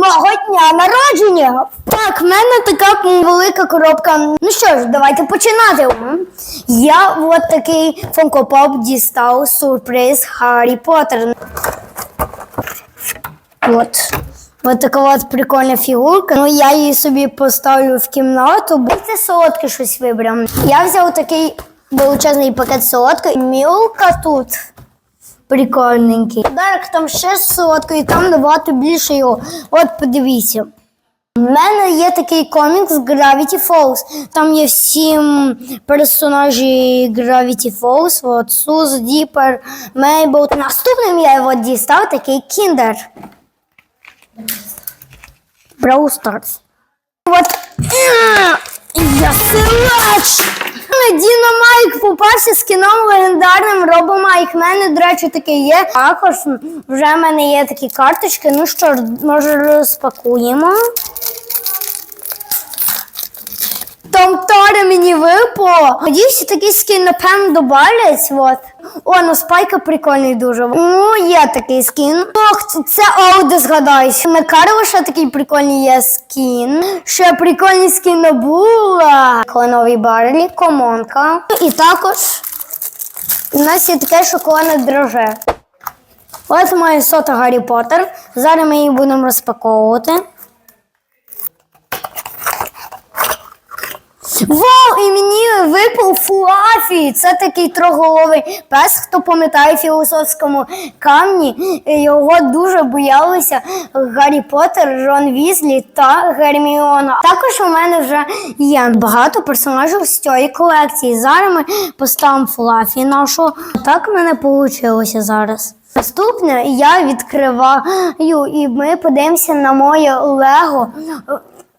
мого дня народження. Так, в мене така велика коробка. Ну що ж, давайте починати. Я от такий Pop дістав сюрприз Гаррі Поттер. От. От така от прикольна фігурка. Ну я її собі поставлю в кімнату. бо Це солодке щось вибрав. Я взяв такий величезний пакет солодкої. Мілка тут. Прикольненький. Дарок там ще солодко, і там набагато більше його. От подивіться. У мене є такий комікс Gravity Falls. Там є всі персонажі Gravity Falls. От Сус, Діпер, Мейбл. Наступним я його дістав такий Кіндер. Brawl Stars. От. Я силач! Дінамайк попався з кіном легендарним Робомайк. У мене, до речі, таке є. Також вже в мене є такі карточки. Ну що ж, може розпакуємо. Том Торе мені випало. Надіюся, такий скін, напевно, добавлять. Вот. О, ну спайка прикольний дуже. Ну, є такий скін. Ох, це Оуде згадаюсь. На Карваша такий прикольний є скін. Ще прикольний скін набула. Кленовий Барлі, комонка. І також у нас є таке шоколадне дроже. Ось моя сота Гаррі Поттер. Зараз ми її будемо розпаковувати. Вау, і мені випав Флафі. Це такий троголовий пес, хто пам'ятає філософському камні. Його дуже боялися Гаррі Поттер, Рон Візлі та Герміона. Також у мене вже є багато персонажів з цієї колекції. Зараз ми поставимо Флафі нашу. Так в мене вийшло зараз. Наступне я відкриваю, і ми подивимося на моє Лего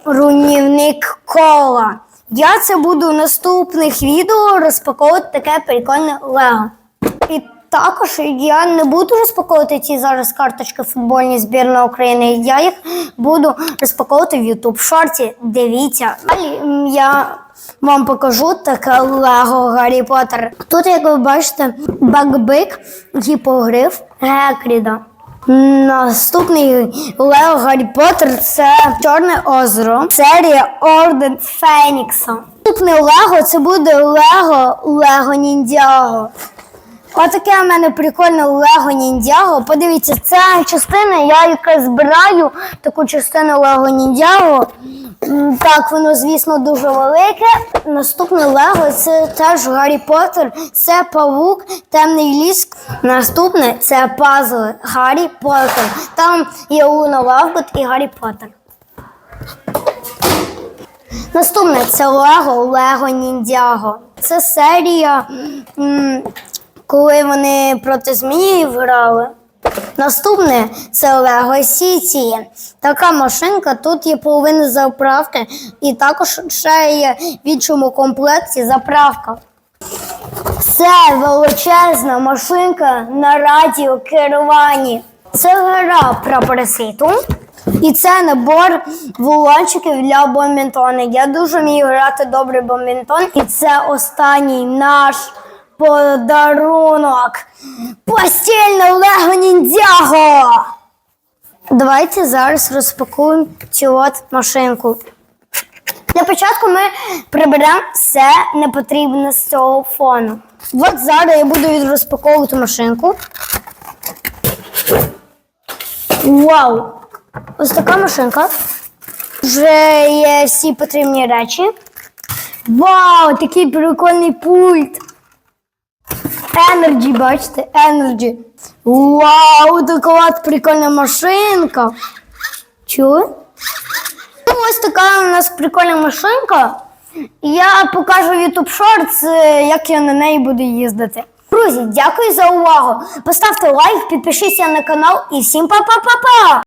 руйнівник кола. Я це буду в наступних відео розпаковувати таке прикольне Лего. І також я не буду розпаковувати ці зараз карточки футбольні збірної України. Я їх буду розпаковувати в YouTube шорті. Дивіться. Далі я вам покажу таке Лего Гаррі Поттер. Тут, як ви бачите, бакбик, гіпогриф, Гекріда. Наступний Лео Гаррі Поттер це Чорне озеро, серія Орден Фенікса. Наступне Лего це буде Лего Лего Ніндзяго. Отаке в мене прикольне Лего Ніндзяго. Подивіться, це частина, я яка збираю таку частину Лего Ніндзяго. Так, воно, звісно, дуже велике. Наступне Лего це теж Гаррі Поттер, це павук, темний ліс. Наступне це пазли Гаррі Поттер. Там є Луна Лавгот і Гаррі Поттер. Наступне це Лего Лего Ніндзяго. Це серія, коли вони проти зміїв грали. Наступне це Лего Сіті. Така машинка, тут є половина заправки, і також ще є в іншому комплекті заправка. Це величезна машинка на радіокеруванні. Це гра про параситу. І це набор вулончиків для бомбінтону. Я дуже вмію грати добре бомбінтон. І це останній наш подарунок. Постільне Лего Ніндзяго! Давайте зараз розпакуємо цю от машинку. Для початку ми приберемо все непотрібне з цього фону. От зараз я буду розпаковувати машинку. Вау! Ось така машинка. Вже є всі потрібні речі. Вау, такий прикольний пульт. Energy, бачите, Energy. Вау, така от прикольна машинка. Чули? Ось така у нас прикольна машинка. Я покажу YouTube Shorts, е, як я на неї буду їздити. Друзі, дякую за увагу. Поставте лайк, підпишіться на канал і всім па-па-па-па!